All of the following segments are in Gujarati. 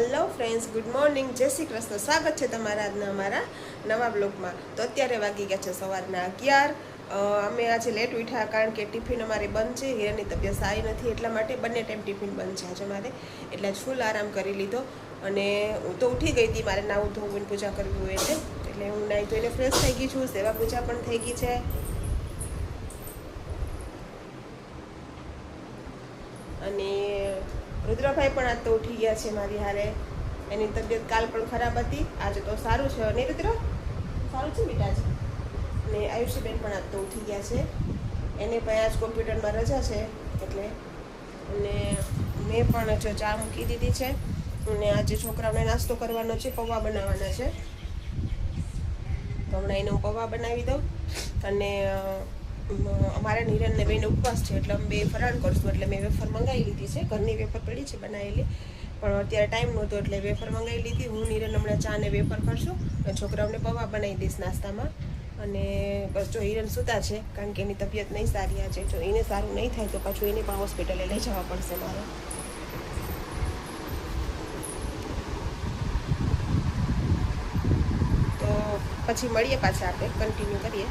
હલો ફ્રેન્ડ્સ ગુડ મોર્નિંગ જય શ્રી કૃષ્ણ. સ્વાગત છે તમારા આજના અમારા નવા બ્લોગમાં. તો અત્યારે વાગી ગયા છે સવારના અગિયાર. અમે આજે લેટ ઉઠ્યા કારણ કે ટિફિન અમારે બંધ છે. હિરાની તબિયત સારી નથી, એટલા માટે બંને ટાઈમ ટિફિન બંધ છે આજે મારે. એટલે જ ફૂલ આરામ કરી લીધો. અને હું તો ઉઠી ગઈ હતી, મારે નાવું ધોવું પૂજા કરવી હોય એટલે. એટલે હું નાહી ધોઈને ફ્રેશ થઈ ગઈ છું. સેવા પૂજા પણ થઈ ગઈ છે. અને રુદ્રભાઈ પણ આજ તો ઉઠી ગયા છે મારી હારે. એની તબિયત કાલ પણ ખરાબ હતી. આજે તો સારું છે. નહીં રુદ્ર? સારું છે બેટા છે ને આયુષીબેન પણ આજ તો ઉઠી ગયા છે. એને પણ આજ કોમ્પ્યુટરમાં રજા છે. એટલે અને મેં પણ જો ચા મૂકી દીધી છે. અને આજે છોકરાઓને નાસ્તો કરવાનો છે, પૌવા બનાવવાના છે. તો હમણાં એને હું પૌવા બનાવી દઉં. અને અમારા નિરનને બેને ઉપવાસ છે, એટલે અમે બે ફરાળ કરશું, એટલે મેં વેફર મંગાવી લીધી છે. ઘરની વેફર પડી છે બનાવેલી, પણ અત્યારે ટાઈમ નહોતો, એટલે વેફર મંગાવી લીધી. હું, નિરન હમણાં ચા ને વેફર કરશું છોકરાઓને પૌવા બનાવી દઈશ નાસ્તામાં. અને બસ જો હિરન સૂતા છે, કારણ કે એની તબિયત નહીં સારી આજે. જો એને સારું નહીં થાય, તો પાછું એને પણ હોસ્પિટલે લઈ જવા પડશે મારે. તો પછી મળીએ પાછા આપણે કન્ટિન્યુ કરીએ.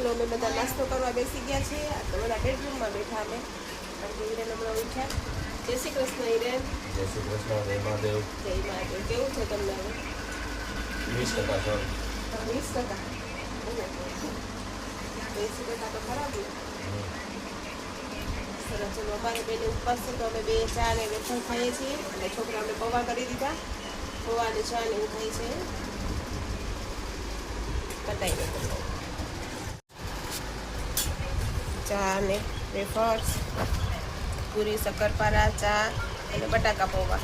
ચલો અમે બધા નાસ્તો કરવા બેસી ગયા છીએ. તો બધા બેડરૂમમાં બેઠા અમે. કારણ કે હિરેન હમણાં ઉઠ્યા. જય શ્રી કૃષ્ણ હિરેન જય શ્રી કૃષ્ણ જય મહાદેવ. જય મહાદેવ. કેવું છે તમને હવે? વીસ ટકા સર. વીસ ટકા. એસી ટકા તો ખરાબ ને. સરસ. ચલો અમારે બેને ઉપવાસ તો અમે બે ચા ને વેફર ખાઈએ છીએ. અને છોકરાઓને પૌવા કરી દીધા. પૌવા ને ચા ને એવું ખાઈ છે બતાવી દો તમને. ચા ને વેફર્સ પૂરી શક્કરપારા ચા અને બટાકા પૌવા.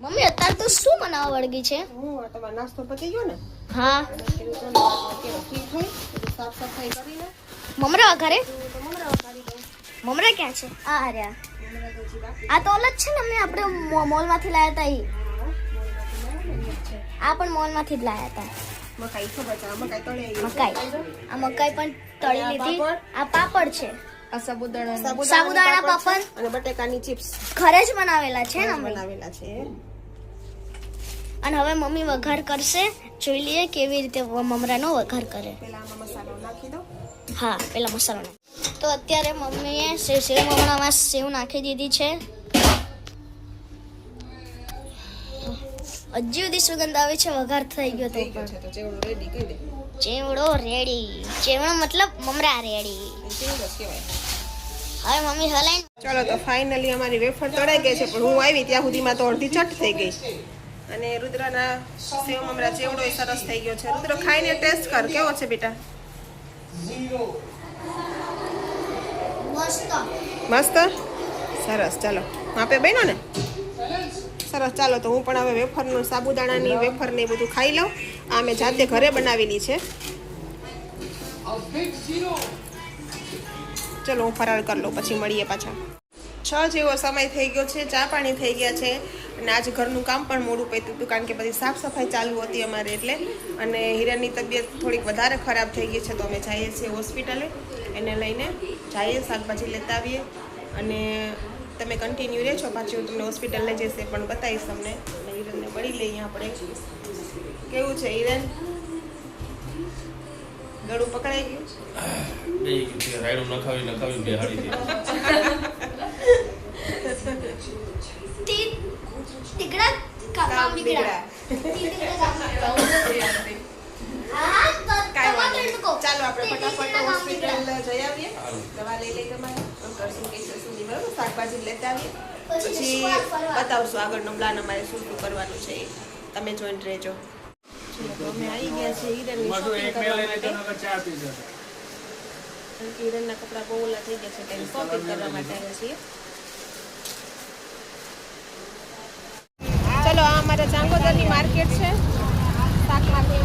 મમ્મી અત્યારે તો શું બનાવવા વળગી છે? હું આ તમારો નાસ્તો પતી ગયો ને? હા. અને સાફ સફાઈ કરીને. મમરા ઘરે? મમરા દઉં મમરા ક્યાં છે? આ તો હજી આ તો અલગ છે ને અમે આપણે મોલમાંથી લાયા હતા ઈ. આ પણ મોલમાંથી જ લાયા હતા મકાઈ તો બચા મકાઈ તળે મકાઈ. આ મકાઈ પણ તળી લીધી. આ પાપડ છે. આ સાબુદાણા સાબુદાણા પાપડ. અને બટેકાની ચિપ્સ. ઘરે જ બનાવેલા છે ને બનાવેલા છે. અને હવે મમ્મી વઘાર કરશે. જોઈ લઈએ કેવી રીતે મમરાનો વઘાર કરે. પેલા મસાલો નાખી દો હા પેલા મસાલો નાખ. તો અત્યારે મમ્મીએ સેવ મમરામાં સેવ નાખી દીધી છે. હજી સુધી સુગંધ આવે છે વઘાર થઈ ગયો તો ચેવડો રેડી ચેવડો મતલબ મમરા રેડી હવે મમ્મી હલાઈ ચલો તો ફાઇનલી અમારી વેફર તળાઈ ગઈ છે પણ હું આવી ત્યાં સુધીમાં તો અડધી ચટ થઈ ગઈ. અને રુદ્રના સેવ મમરા ચેવડો સરસ થઈ ગયો છે. રુદ્ર ખાઈને ટેસ્ટ કર. કેવો છે બેટા? મસ્ત. સરસ, ચાલો. માપે બન્યો ને? સરસ, ચાલો, તો હું પણ હવે વેફરનું સાબુદાણાની વેફર ને બધું ખાઈ લઉં. આ મેં જાતે ઘરે બનાવેલી છે. ચલો, હું ફરાળ કરી લઉં, પછી મળીએ પાછા. છ જેવો સમય થઈ ગયો છે, ચા પાણી થઈ ગયા છે. અને આજે ઘરનું કામ પણ મોડું પત્યું હતું, કારણ કે બધી સાફ સફાઈ ચાલુ હતી અમારે એટલે. અને હિરણની તબિયત થોડીક વધારે ખરાબ થઈ ગઈ છે, તો અમે જઈએ છીએ હોસ્પિટલે. એને લઈને જઈએ શાકભાજી લેતા આવીએ અને તમે કન્ટિન્યુ રહેશો પાછી હું તમને હોસ્પિટલ લઈ જશે પણ બતાવીશ તમને. અને હિરનને મળી લઈએ આપણે. કેવું છે હિરન ગળું પકડાઈ ગયું? રાયડું નખાવી નખાવી બે હાડી દે. તીકડા કાકા કાંઈ વાંધો નહીં. ચાલો આપણે ફટાફટ હોસ્પિટલ જઈ આવીએ. દવા લઈ લઈ તમારે. ડૉક્ટર શું શું નહીં બરાબર? શાકભાજી લેતા આવીએ. પછી બતાવશું આગળનો પ્લાન અમારે શું શું કરવાનું છે તમે જોઈન્ટ રહેજો. અમે આવી ગયા છે હિરણની શોપિંગ કરવા માટે. હિરણના કપડાં બહુ ઓલા થઈ ગયા છે એટલે શોપિંગ કરવા માટે આવ્યા છીએ. ચાલો આ અમારા ચાંગોદરની માર્કેટ છે. શાક માર્કેટ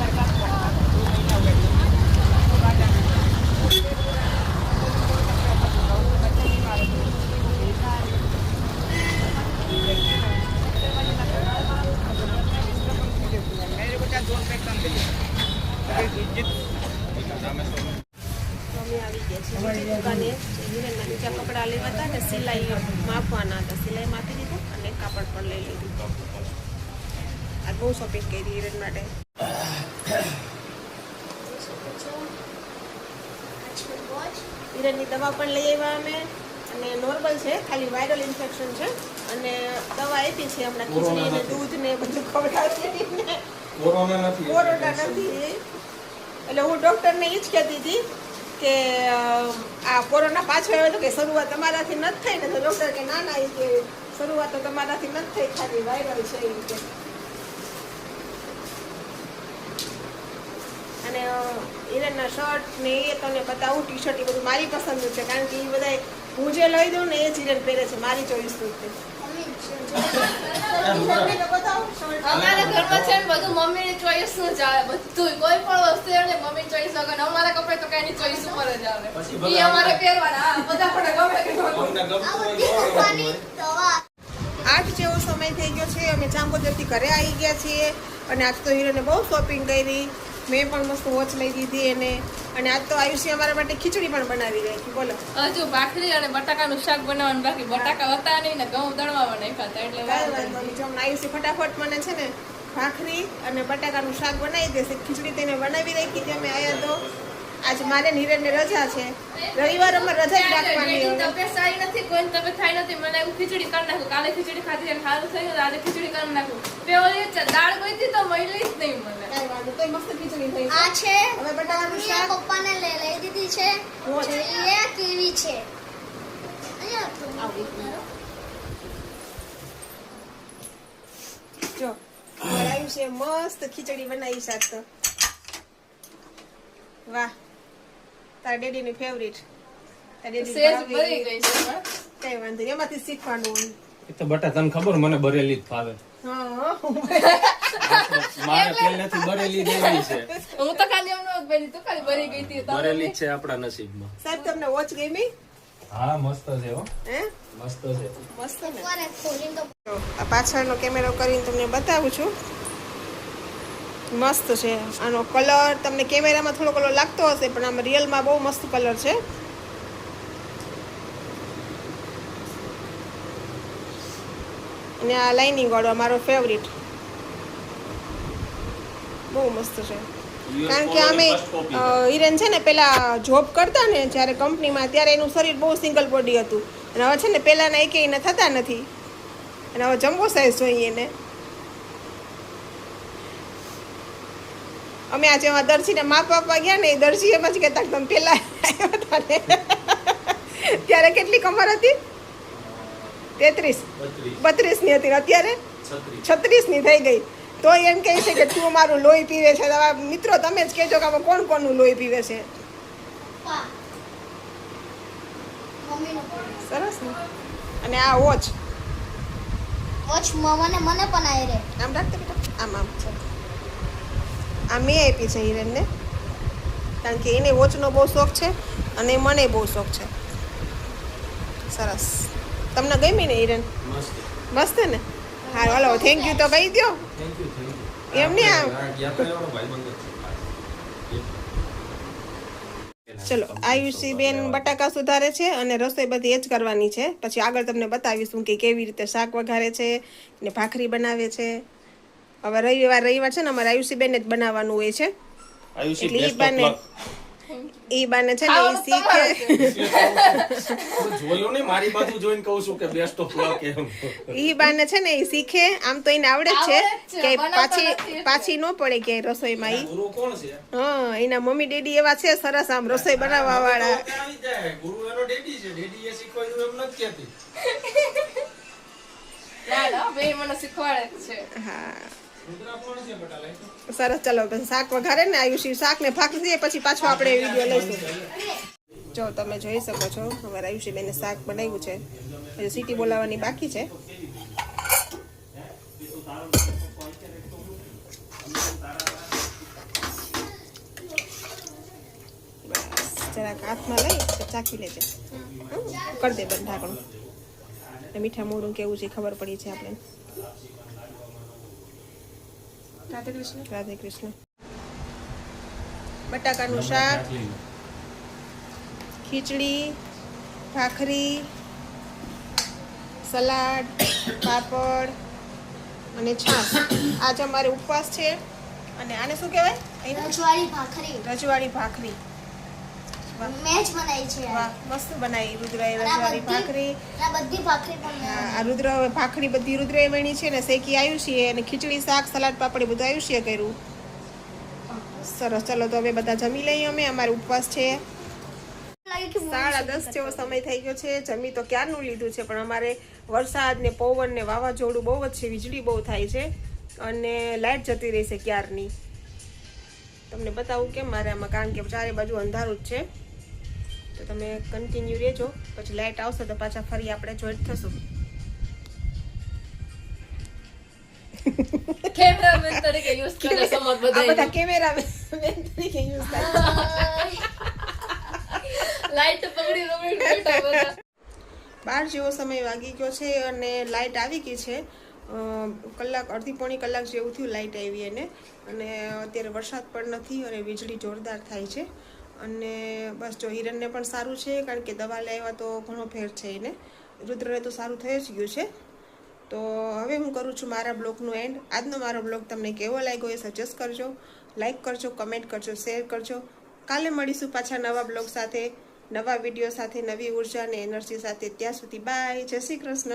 મમ્મી આવી ગયા છે બીજી દુકાને જે હિરેનના બીજા કપડાં લેવા હતા ને સિલાઈ માપવાના હતા. સિલાઈ માપી દીધું અને કાપડ પણ લઈ લીધું. આ બહુ શોપિંગ કરી હિરેન માટે. હિરેનની દવા પણ લઈ આવ્યા અમે. અને નોર્મલ છે ખાલી વાયરલ ઇન્ફેક્શન છે. અને દવા આપી છે હમણાં ખીચડી ને દૂધ ને બધું ખવડાવી ને કોરોના નથી કોરોના નથી. એટલે હું ડૉક્ટરને એ જ કહેતી હતી કે આ કોરોના પાછો આવ્યો કે શરૂઆત તમારાથી નથી થઈ, ને તો ડૉક્ટર કે, ના ના કે શરૂઆત તો તમારાથી નથી થઈ, ખાલી વાયરલ છે એ રીતે. અને હિરનના શર્ટ ને એ તમને બતાવું ટી શર્ટ એ બધું મારી પસંદનું છે, કારણ કે એ બધા હું જે લઈ દઉં ને એ જ હિરન પહેરે છે, મારી ચોઈસનું છે. અમારા ઘરમાં છે ને બધું મમ્મીની ચોઈસનું જ આવે બધું કોઈ પણ વસ્તુ એને મમ્મી ચોઈસ વગર અમારા કપડે તો કઈની ચોઈસ ઉપર જ આવે. એ અમારે પહેરવાના. બધા ગમે. આઠ જેવો સમય થઈ ગયો છે. અમે ચાંગોદરથી ઘરે આવી ગયા છીએ. અને આજ તો હીરોને બહુ શોપિંગ કરી. મેં પણ મસ્ત વોચ લઈ દીધી એને. અને આજ તો આયુષી અમારા માટે ખીચડી પણ બનાવી રાખી. બોલો. હજુ ભાખરી અને બટાકાનું શાક બનાવવાનું બાકી. બટાકા હતા નહીં ને ઘઉં દળવામાં નાખ્યા હતા એટલે આયુષી ફટાફટ મને છે ને ભાખરી અને બટાકાનું શાક બનાવી દેશે. ખીચડી તેને બનાવી રાખી છે અમે આવ્યા તો. આજ મારે નીરજને રજા છે. રવિવાર અમાર રજા જ રાખવાની. તબિયત સારી નથી કોઈ તબિયત સારી નથી મને એવું ખીચડી કરી નાખું કાલે ખીચડી ખાધી અને સારું થયું આજે ખીચડી કરી નાખું. બે ઓલી દાળ કોઈ થી તો મળી જ નહીં મને. કઈ વાંધો તોય મસ્ત ખીચડી થઈ આ છે હવે બટાકાનું શાક. પપ્પાને લઈ લઈ દીધી છે. જોઈએ કેવી છે. જો અમારે છે મસ્ત ખીચડી બનાવી શાક તો. વાહ. તારા ડેડીની ફેવરિટ ડેડી ભરી ગઈ છે પણ. કઈ વાંધો એમાંથી શીખવાનું એ તો બટા તને ખબર મને બરેલી જ ફાવે. હા મારે પહેલેથી બરેલી જેવી છે. હું તો ખાલી એમનો બની તું ખાલી ભરી ગઈ હતી બરેલી છે આપણા નસીબમાં. સાહેબ તમને વોચ ગમી? હા મસ્ત છે હો. હે? મસ્ત છે. મસ્ત ને? પાછળનો કેમેરો કરીને તમને બતાવું છું. મસ્ત છે. આનો કલર તમને કેમેરામાં થોડો કલર લાગતો હશે પણ આમાં રિયલમાં બહુ મસ્ત કલર છે. અને આ લાઇનિંગ વાળો મારો ફેવરિટ બહુ મસ્ત છે. કારણ કે અમે હિરેન છે ને પેલા જોબ કરતા ને જ્યારે કંપનીમાં ત્યારે એનું શરીર બહુ સિંગલ બોડી હતું. અને હવે છે ને પહેલાંના એક એને થતા નથી. અને હવે જમ્બો સાઈઝ જોઈએ એને અમે આજે એમાં દરજીને માપ આપવા ગયા ને એ દરજી એમ જ કહેતા કે તમે પહેલાં આવ્યા હતા ત્યારે કેટલી કમર હતી? તેત્રીસ. બત્રીસની હતી અત્યારે? છત્રીસની થઈ ગઈ. તો એમ કહે છે કે તું મારું લોહી પીવે છે. મિત્રો તમે જ કહેજો કે આમાં કોણ કોણનું લોહી પીવે છે? પપ્પા સરસ ને? અને આ ઓચ ઓચ મને મને પણ આવી રે આમ રાખતે બેટા. આમ આમ. છે આ મેં આપી છે હિરેનને કારણ કે એને વોચનો બહુ શોખ છે અને મને બહુ શોખ છે. સરસ. તમને ગમી ને હિરેન મસ્ત. ને? હા હાલો થેન્ક યુ તો કહી દો એમ નહીં આમ. ચલો આયુષી બેન બટાકા સુધારે છે અને રસોઈ બધી એ જ કરવાની છે. પછી આગળ તમને બતાવીશું કે કેવી રીતે શાક વઘારે છે ને ભાખરી બનાવે છે. હવે રવિવાર રવિવાર છે ને અમારે આયુષી બેન જ બનાવવાનું હોય છે. આયુષી એટલે ઈ બાને. એ બાને છે ને એ ખાવાનું શીખે. જોયું ને મારી બાજુ જોઈને કહું છું કે બેસ્ટ ઓફ લક એમ. ઈ બાને છે ને એ શીખે. આમ તો એને આવડે જ છે. કે પાછી પાછી ન પડે કે રસોઈમાં ઈ. ગુરુ કોણ છે? હા એના મમ્મી ડેડી એવા છે સરસ આમ રસોઈ બનાવવા વાળા તો આવી જાય. ગુરુ એનો ડેડી છે. ડેડી એ શીખવાડ્યું એમ નથી કહેતી. ના ના બે મને શીખવાડે છે. હા. સરસ, ચલો પછી શાક વઘારે ને આયુષી શાક ને ભાખરી દઈએ પછી પાછો આપણે વીડિયો લઈશું. જો તમે જોઈ શકો છો અમારે આયુષી બેને શાક બનાવ્યું છે. હજી સીટી બોલાવવાની બાકી છે. જરાક હાથમાં લઈ ચાખી લેજે. કરી દે બંધ ઢાંકણું મીઠા મોડું કેવું છે ખબર પડી છે આપણે રાધે કૃષ્ણ રાધે કૃષ્ણ બટાકાનું શાક ખીચડી ભાખરી સલાડ પાપડ અને છાશ. આજે અમારે ઉપવાસ છે. અને આને શું કહેવાય? અહીં રજવાડી ભાખરી. રજવાડી ભાખરી. મેં બનાવી છે વાહ મસ્ત બનાવી રુદ્રએ ભાખરી. આ બધી ભાખરી પણ આ રુદ્ર ભાખરી બધી રુદ્રએ વણી છે ને શેકી આયુષીએ અને ખીચડી શાક સલાડ પાપડી બધું આયુષીએ કર્યું. સરસ ચલો તો હવે બધા જમી લઈએ અમે અમારે ઉપવાસ છે. સાડા દસ જેવો સમય થઈ ગયો છે જમી તો ક્યારનું લીધું છે પણ અમારે વરસાદ ને પવન ને વાવાઝોડું બહુ જ છે વીજળી બહુ થાય છે અને લાઇટ જતી રહેશે ક્યારની. તમને બતાવું કેમ મારે આમાં કારણ કે ચારે બાજુ અંધારું જ છે. તો તમે કન્ટિન્યુ રહેજો પછી લાઇટ આવશે તો પાછા ફરી આપણે જોઈન્ટ થશું. કેમેરામેન તરીકે યુઝ કરે સમજ બધા બધા કેમેરા તરીકે યુઝ થાય. લાઈટ પકડી રમી બધા. બાર જેવો સમય વાગી ગયો છે અને લાઇટ આવી ગઈ છે. કલાક અડધી પોણી કલાક જેવું થયું લાઇટ આવી એને. અને અત્યારે વરસાદ પણ નથી અને વીજળી જોરદાર થાય છે. અને બસ જો હિરણને પણ સારું છે, કારણ કે દવા લાવ્યા તો ઘણો ફેર છે એને. રુદ્રને તો સારું થઈ જ ગયું છે. તો હવે હું કરું છું મારા બ્લોગનું એન્ડ. આજનો મારો બ્લોગ તમને કેવો લાગ્યો એ સજેસ્ટ કરજો. લાઈક કરજો કમેન્ટ કરજો શેર કરજો. કાલે મળીશું પાછા નવા બ્લોગ સાથે, નવા વીડિયો સાથે, નવી ઊર્જા અને એનર્જી સાથે. ત્યાં સુધી બાય જય શ્રી કૃષ્ણ.